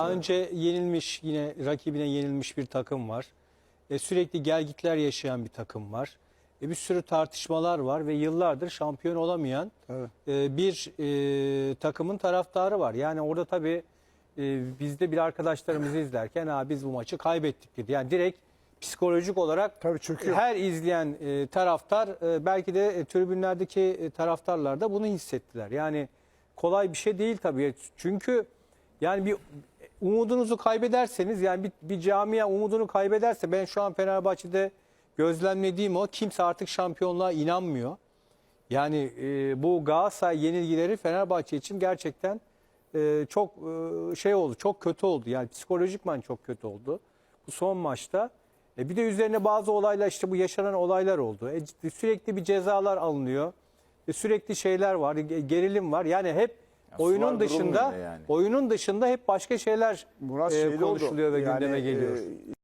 Daha önce yenilmiş yine rakibine yenilmiş bir takım var. E, sürekli gelgitler yaşayan bir takım var. E, bir sürü tartışmalar var ve yıllardır şampiyon olamayan Evet. e, bir e, takımın taraftarı var. Yani orada tabii e, biz de bir arkadaşlarımızı izlerken ha, biz bu maçı kaybettik dedi. Yani direkt psikolojik olarak Tabii çöküyor. her izleyen e, taraftar e, belki de e, tribünlerdeki e, taraftarlar da bunu hissettiler. Yani kolay bir şey değil tabii. Çünkü yani bir umudunuzu kaybederseniz yani bir, bir camia umudunu kaybederse ben şu an Fenerbahçe'de gözlemlediğim o kimse artık şampiyonluğa inanmıyor. Yani e, bu Galatasaray yenilgileri Fenerbahçe için gerçekten e, çok e, şey oldu, çok kötü oldu. Yani psikolojikman çok kötü oldu. Bu son maçta. E, bir de üzerine bazı olaylar işte bu yaşanan olaylar oldu. E, sürekli bir cezalar alınıyor. E, sürekli şeyler var, ge- gerilim var. Yani hep oyunun dışında yani. oyunun dışında hep başka şeyler Murat e, şeyde oldu. konuşuluyor ve Yani, gündeme geliyor. e,